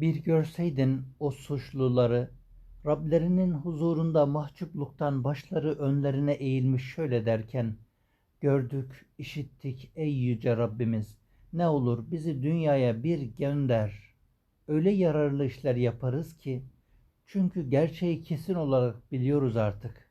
Bir görseydin o suçluları, Rablerinin huzurunda mahcupluktan başları önlerine eğilmiş şöyle derken, Gördük, işittik ey yüce Rabbimiz, ne olur bizi dünyaya bir gönder. Öyle yararlı işler yaparız ki, çünkü gerçeği kesin olarak biliyoruz artık.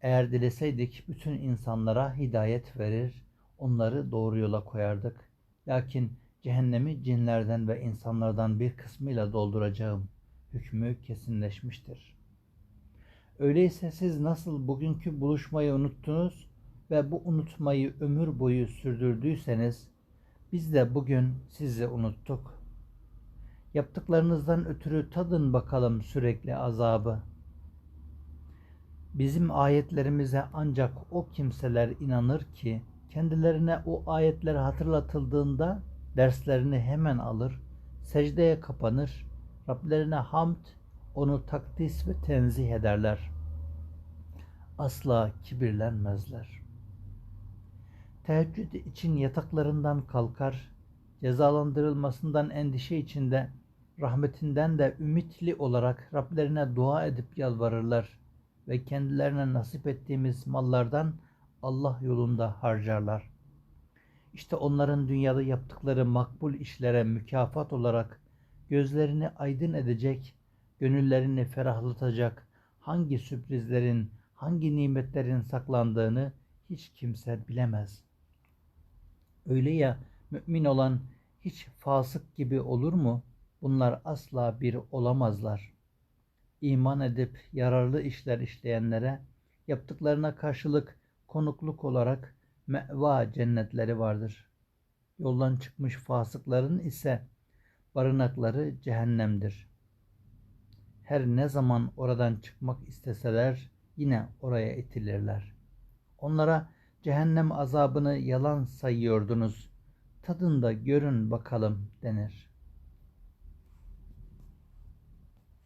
Eğer dileseydik bütün insanlara hidayet verir, onları doğru yola koyardık. Lakin cehennemi cinlerden ve insanlardan bir kısmıyla dolduracağım hükmü kesinleşmiştir. Öyleyse siz nasıl bugünkü buluşmayı unuttunuz ve bu unutmayı ömür boyu sürdürdüyseniz biz de bugün sizi unuttuk. Yaptıklarınızdan ötürü tadın bakalım sürekli azabı. Bizim ayetlerimize ancak o kimseler inanır ki kendilerine o ayetler hatırlatıldığında derslerini hemen alır, secdeye kapanır, Rablerine hamd, onu takdis ve tenzih ederler. Asla kibirlenmezler. Teheccüd için yataklarından kalkar, cezalandırılmasından endişe içinde, rahmetinden de ümitli olarak Rablerine dua edip yalvarırlar ve kendilerine nasip ettiğimiz mallardan Allah yolunda harcarlar. İşte onların dünyada yaptıkları makbul işlere mükafat olarak gözlerini aydın edecek, gönüllerini ferahlatacak hangi sürprizlerin, hangi nimetlerin saklandığını hiç kimse bilemez. Öyle ya mümin olan hiç fasık gibi olur mu? Bunlar asla bir olamazlar. İman edip yararlı işler işleyenlere yaptıklarına karşılık konukluk olarak meva cennetleri vardır. Yoldan çıkmış fasıkların ise barınakları cehennemdir. Her ne zaman oradan çıkmak isteseler yine oraya itilirler. Onlara cehennem azabını yalan sayıyordunuz. Tadında görün bakalım denir.